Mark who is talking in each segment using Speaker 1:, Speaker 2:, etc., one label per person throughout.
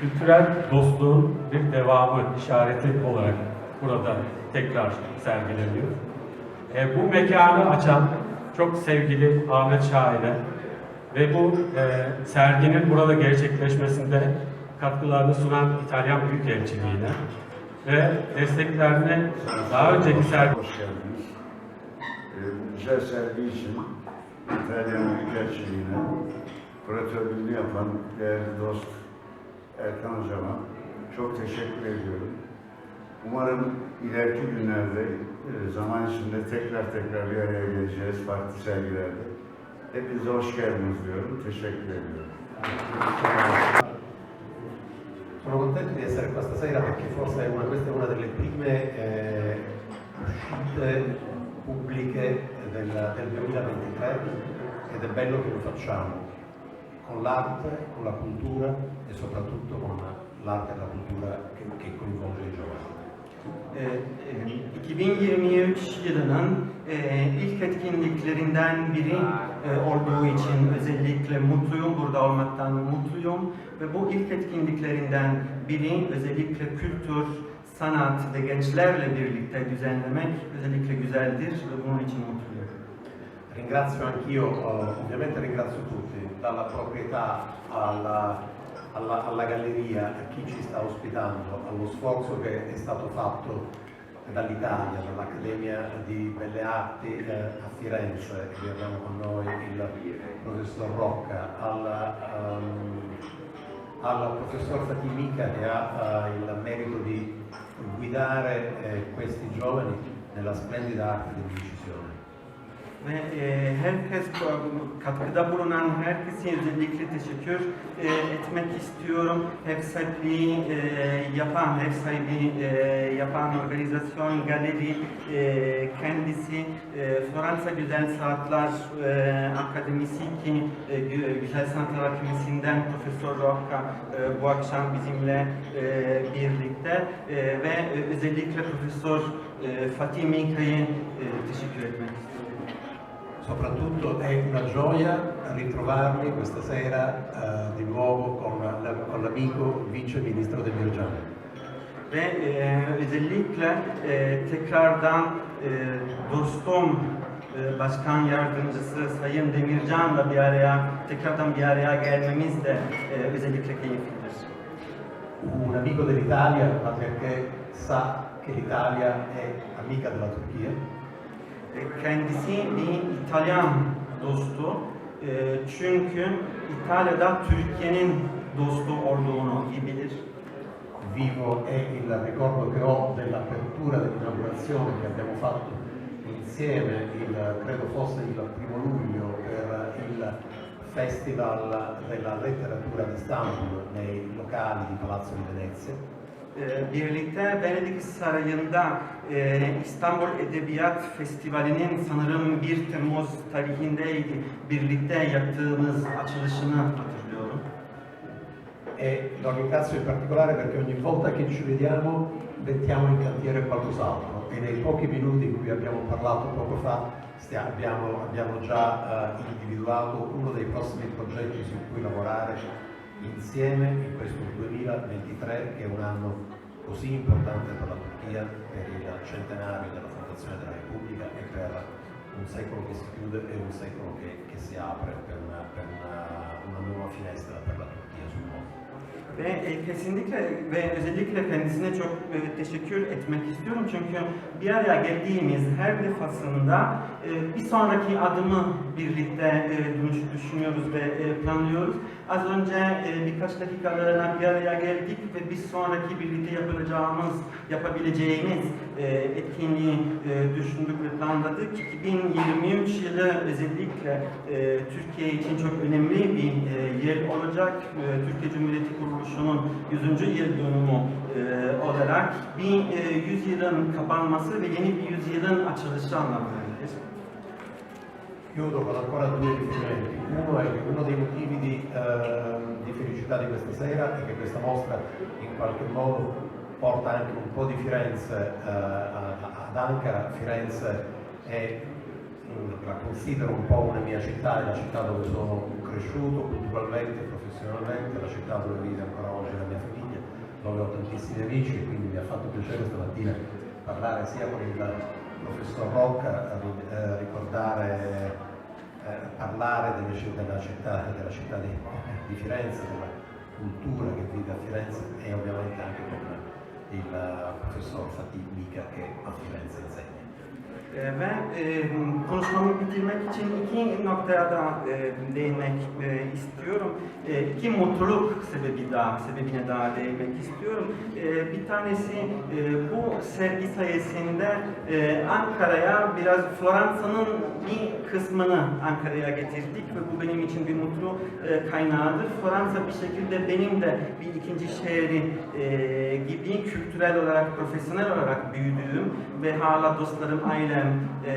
Speaker 1: kültürel dostluğun bir devamı işareti olarak burada tekrar sergileniyor. E, bu mekanı açan çok sevgili Ahmet Şahin'e ve bu e, serginin burada gerçekleşmesinde katkılarını sunan İtalyan Büyükelçiliğine ve desteklerini daha önceki sergi
Speaker 2: Hoş geldiniz. Ee, bu güzel sergi için İtalyan Büyükelçiliğine kuratörlüğünü yapan değerli dost Erkan Hocam'a çok teşekkür ediyorum. Umarım ileriki günlerde zaman içinde tekrar tekrar bir araya geleceğiz farklı sergilerde. Hepinize hoş geldiniz diyorum. Teşekkür ediyorum.
Speaker 3: Sono contento di essere qua stasera perché forse una, questa è una delle prime eh, uscite pubbliche del, del 2023 ed è bello che lo facciamo con l'arte, con la cultura e soprattutto con l'arte e la cultura che, che coinvolge i giovani.
Speaker 4: Ee, e, 2023 yılının e, ilk etkinliklerinden biri e, olduğu için özellikle mutluyum, burada olmaktan mutluyum ve bu ilk etkinliklerinden biri özellikle kültür, sanat ve gençlerle birlikte düzenlemek özellikle güzeldir ve bunun için mutluyum.
Speaker 3: Ringrazio anch'io, eh, ovviamente ringrazio tutti, dalla proprietà alla, alla- alla galleria, a chi ci sta ospitando, allo sforzo che è stato fatto dall'Italia, dall'Accademia di Belle Arti eh, a Firenze, qui abbiamo con noi il professor Rocca, al, ehm, al professor Fatimica che ha eh, il merito di guidare eh, questi giovani nella splendida arte dell'incisione.
Speaker 4: Ve e, herkes, katkıda bulunan herkese özellikle teşekkür e, etmek istiyorum. Ev sahipliği e, yapan, ev sahibi e, yapan organizasyon, galeri e, kendisi e, Fransa Güzel Sanatlar e, Akademisi ki e, Gü- Güzel Sanatlar Akademisi'nden Profesör Rocca e, bu akşam bizimle e, birlikte e, ve e, özellikle Profesör e, Fatih Mika'yı e, teşekkür etmek istiyorum.
Speaker 3: Soprattutto è una gioia ritrovarmi questa sera eh, di nuovo con, la- con l'amico vice ministro Demircan.
Speaker 4: Ve e, özellikle e, tekrardan e, dostum e, Başkan Yardımcısı Sayın Demircan'la bir araya tekrardan bir araya gelmemiz de e, özellikle keyiflidir.
Speaker 3: Un amico dell'Italia, ma perché sa che l'Italia è amica della Turchia,
Speaker 4: Kendisi bir İtalyan dostu. E, çünkü İtalya'da Türkiye'nin dostu olduğunu iyi bilir.
Speaker 3: vivo è il ricordo che ho dell'apertura dell'inaugurazione che abbiamo fatto insieme, il, credo fosse il primo luglio, per il Festival della letteratura di Istanbul nei locali di Palazzo di Venezia.
Speaker 4: E, birlikte Venedik Sarayı'nda e, İstanbul Edebiyat Festivali'nin sanırım 1 Temmuz tarihindeydi. Birlikte yaptığımız açılışını hatırlıyorum.
Speaker 3: E lo ringrazio in particolare perché ogni volta che ci vediamo mettiamo in cantiere qualcos'altro e nei pochi minuti in cui abbiamo parlato poco fa stia- abbiamo, abbiamo già eh, individuato uno dei prossimi progetti su cui lavorare insieme in questo 2023 che è un anno così importante per la Turchia, per il centenario della fondazione della Repubblica e per un secolo che si chiude e un secolo che, che si apre per, una, per una- una nuova finestra per la Turchia sul mondo.
Speaker 4: Ve kesinlikle ve özellikle kendisine çok e, teşekkür etmek istiyorum çünkü bir araya geldiğimiz her defasında e, bir sonraki adımı birlikte e, düş- düşünüyoruz ve e, planlıyoruz. Az önce e, birkaç dakikalığına bir araya geldik ve bir sonraki birlikte yapılacağımız, yapabileceğimiz etkinliği düşündük ve planladık. 2023 yılı özellikle Türkiye için çok önemli bir yıl olacak. Türkiye Cumhuriyeti Kuruluşu'nun 100. yıl dönümü olarak bir yüzyılın kapanması ve yeni bir yüzyılın açılışı anlamına.
Speaker 3: Chiudo con ancora due riferimenti. Uno è che uno dei motivi di, ehm, di felicità di questa sera è che questa mostra in qualche modo porta anche un po' di Firenze eh, ad Ankara. Firenze è mm, la considero un po' una mia città, è la città dove sono cresciuto culturalmente, professionalmente, la città dove vive ancora oggi la mia famiglia, dove ho tantissimi amici e quindi mi ha fatto piacere stamattina parlare sia con il professor Rocca, ri- eh, ricordare, eh, parlare della città, della città di, di Firenze, della cultura che vive a Firenze e ovviamente anche con il professor Fatih Mika che a Firenze insegna.
Speaker 4: E, ve e, konuşmamı bitirmek için iki noktaya da e, değinmek e, istiyorum. E, iki mutluluk sebebi daha, sebebine daha değinmek istiyorum. E, bir tanesi e, bu sergi sayesinde e, Ankara'ya biraz Floransa'nın bir kısmını Ankara'ya getirdik ve bu benim için bir mutlu e, kaynağıdır. Floransa bir şekilde benim de bir ikinci şehri e, gibi kültürel olarak, profesyonel olarak büyüdüğüm ve hala dostlarım, ailem e,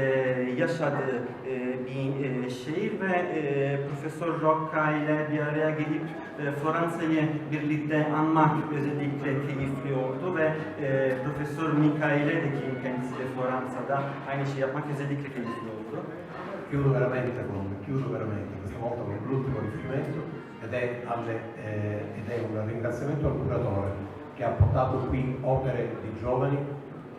Speaker 4: yaşadığı e, bir e, şehir ve e, Profesör Rocca ile bir araya gelip e, Floransa'yı birlikte anmak özellikle keyifli oldu ve e, Profesör Mika ile de ki kendisi de Floransa'da aynı şey yapmak özellikle keyifli oldu.
Speaker 3: Chiudo veramente con, chiudo veramente questa volta con l'ultimo riferimento ed è, alle, eh, ed è un ringraziamento al curatore che ha portato qui opere di giovani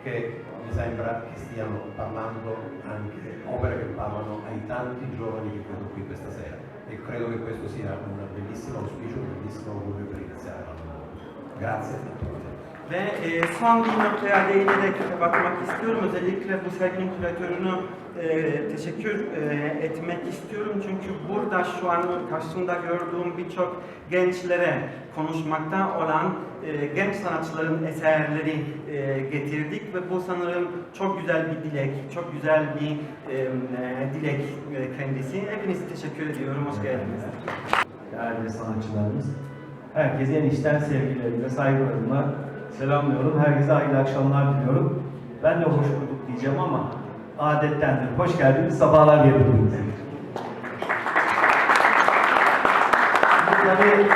Speaker 3: che mi sembra che stiano parlando anche opere che parlano ai tanti giovani che vedo qui questa sera e credo che questo sia un bellissimo auspicio, un bellissimo augurio per iniziare l'anno nuovo. Grazie a tutti.
Speaker 4: Ve e, son bir noktaya değinerek kapatmak istiyorum. Özellikle bu serginin küratörünü e, teşekkür e, etmek istiyorum. Çünkü burada şu an karşımda gördüğüm birçok gençlere konuşmakta olan e, genç sanatçıların eserleri e, getirdik ve bu sanırım çok güzel bir dilek, çok güzel bir e, e, dilek e, kendisi. Hepinize teşekkür ediyorum. Hoş geldiniz.
Speaker 5: değerli sanatçılarımız. Herkese en içten sevgilerimle, saygılarımla selamlıyorum. Herkese hayırlı akşamlar diliyorum. Ben de hoş bulduk diyeceğim ama adettendir. Hoş geldiniz, sabahlar. Şimdi tabii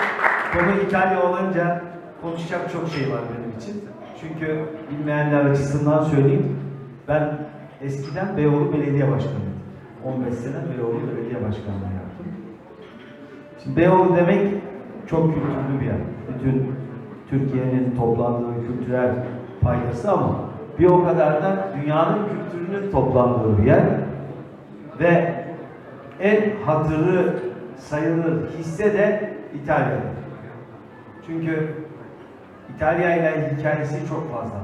Speaker 5: konu İtalya olunca konuşacak çok şey var benim için. Çünkü bilmeyenler açısından söyleyeyim. Ben eskiden Beyoğlu Belediye Başkanıydım. 15 sene Beyoğlu Belediye Başkanlığı yaptım. Şimdi Beyoğlu demek çok kültürlü bir yer. Bütün Türkiye'nin toplandığı kültürel paydası ama bir o kadar da dünyanın kültürünün toplandığı bir yer. Ve en hatırı sayılır hisse de İtalya'da. Çünkü İtalya ile hikayesi çok fazla.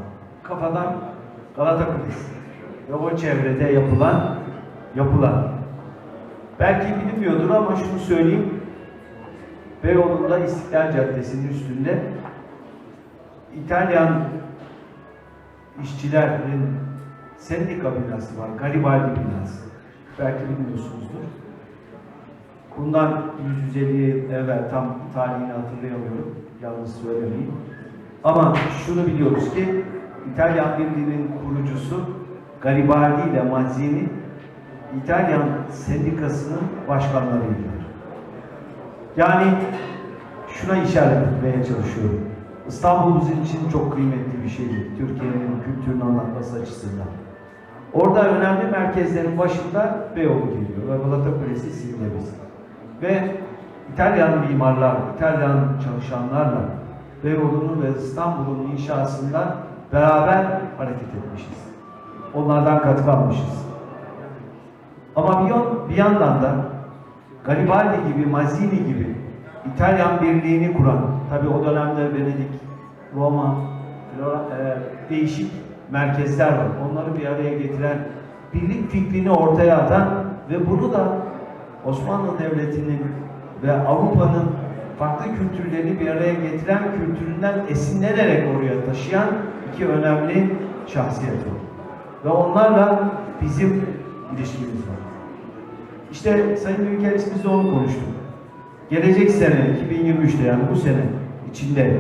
Speaker 5: Kafadan Galata Kulesi ve o çevrede yapılan yapılar. Belki bilinmiyordur ama şunu söyleyeyim. Beyoğlu'nda İstiklal Caddesi'nin üstünde İtalyan işçilerin sendika binası var. Garibaldi binası. Belki bilmiyorsunuzdur. Bundan 150 yıl evvel tam tarihini hatırlayamıyorum. Yalnız söylemeyeyim. Ama şunu biliyoruz ki İtalyan Birliği'nin kurucusu Garibaldi ile Mazzini İtalyan sendikasının başkanlarıydılar. Yani şuna işaret etmeye çalışıyorum. İstanbul bizim için çok kıymetli bir şeydi. Türkiye'nin kültürünü anlatması açısından. Orada önemli merkezlerin başında Beyoğlu geliyor ve Galata Kulesi simgemiz. Ve İtalyan mimarlar, İtalyan çalışanlarla Beyoğlu'nun ve İstanbul'un inşasında beraber hareket etmişiz. Onlardan katkı almışız. Ama bir, bir yandan da Garibaldi gibi, Mazzini gibi İtalyan birliğini kuran, tabi o dönemde Venedik, Roma, e, değişik merkezler var. Onları bir araya getiren, birlik fikrini ortaya atan ve bunu da Osmanlı Devleti'nin ve Avrupa'nın farklı kültürlerini bir araya getiren kültüründen esinlenerek oraya taşıyan iki önemli şahsiyet var. Ve onlarla bizim ilişkimiz var. İşte Sayın Büyükelçimiz de onu konuştuk. Gelecek sene 2023'te yani bu sene içinde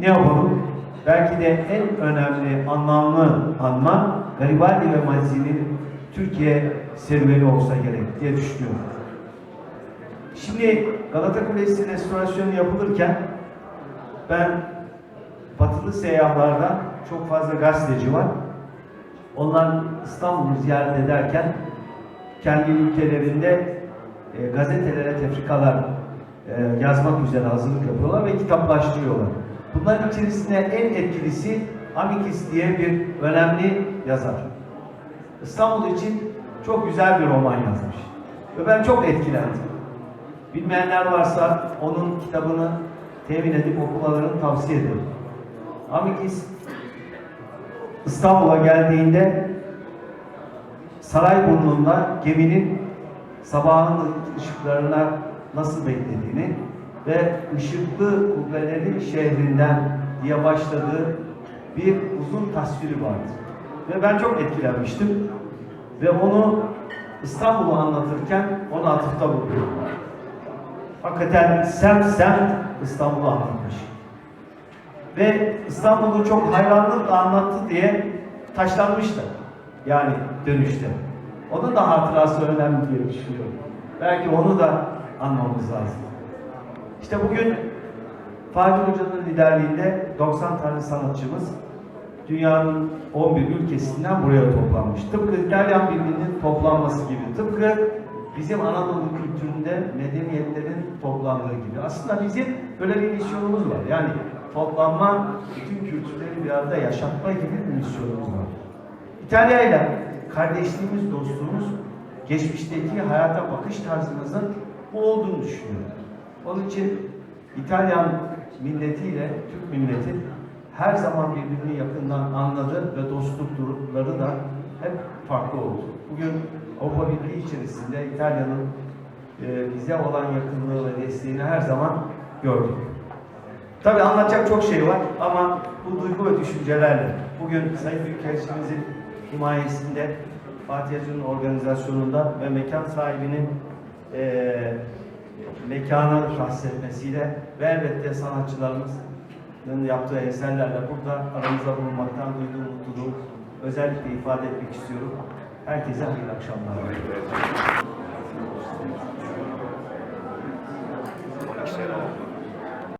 Speaker 5: ne yapalım? Belki de en önemli anlamlı anma Garibaldi ve Mazzini'nin Türkiye serüveni olsa gerek diye düşünüyorum. Şimdi Galata Kulesi restorasyonu yapılırken ben batılı seyyahlardan çok fazla gazeteci var. Onlar İstanbul'u ziyaret ederken kendi ülkelerinde e, gazetelere tefrikalar e, yazmak üzere hazırlık yapıyorlar ve kitaplaştırıyorlar. Bunların içerisinde en etkilisi Amikis diye bir önemli yazar. İstanbul için çok güzel bir roman yazmış. Ve ben çok etkilendim. Bilmeyenler varsa onun kitabını temin edip okumalarını tavsiye ederim. Amikis İstanbul'a geldiğinde Sarayburnu'nda geminin sabahın ışıklarına nasıl beklediğini ve ışıklı kubbelerin şehrinden diye başladığı bir uzun tasviri vardı. Ve ben çok etkilenmiştim. Ve onu İstanbul'u anlatırken ona atıfta bulunuyor. Hakikaten semt semt İstanbul'u anlatmış. Ve İstanbul'u çok hayranlıkla anlattı diye taşlanmışlar. Yani dönüşte. Onun da hatırası önemli diye düşünüyorum. Belki onu da anmamız lazım. İşte bugün Fatih Hoca'nın liderliğinde 90 tane sanatçımız dünyanın 11 ülkesinden buraya toplanmış. Tıpkı İtalyan Birliği'nin toplanması gibi. Tıpkı bizim Anadolu kültüründe medeniyetlerin toplandığı gibi. Aslında bizim böyle bir misyonumuz var. Yani toplanma, bütün kültürleri bir arada yaşatma gibi bir misyonumuz var. İtalya ile kardeşliğimiz, dostluğumuz geçmişteki hayata bakış tarzımızın bu olduğunu düşünüyorum. Onun için İtalyan milletiyle Türk milleti her zaman birbirini yakından anladı ve dostlukları da hep farklı oldu. Bugün Avrupa Birliği içerisinde İtalya'nın e, bize olan yakınlığı ve desteğini her zaman gördük. Tabii anlatacak çok şey var ama bu duygu ve düşüncelerle bugün Sayın Büyükelçimizin himayesinde Fatih Hacı'nın organizasyonunda ve mekan sahibinin eee mekanı etmesiyle ve elbette sanatçılarımızın yaptığı eserlerle burada aramızda bulunmaktan duyduğum mutluluğu özellikle ifade etmek istiyorum. Herkese hayırlı akşamlar.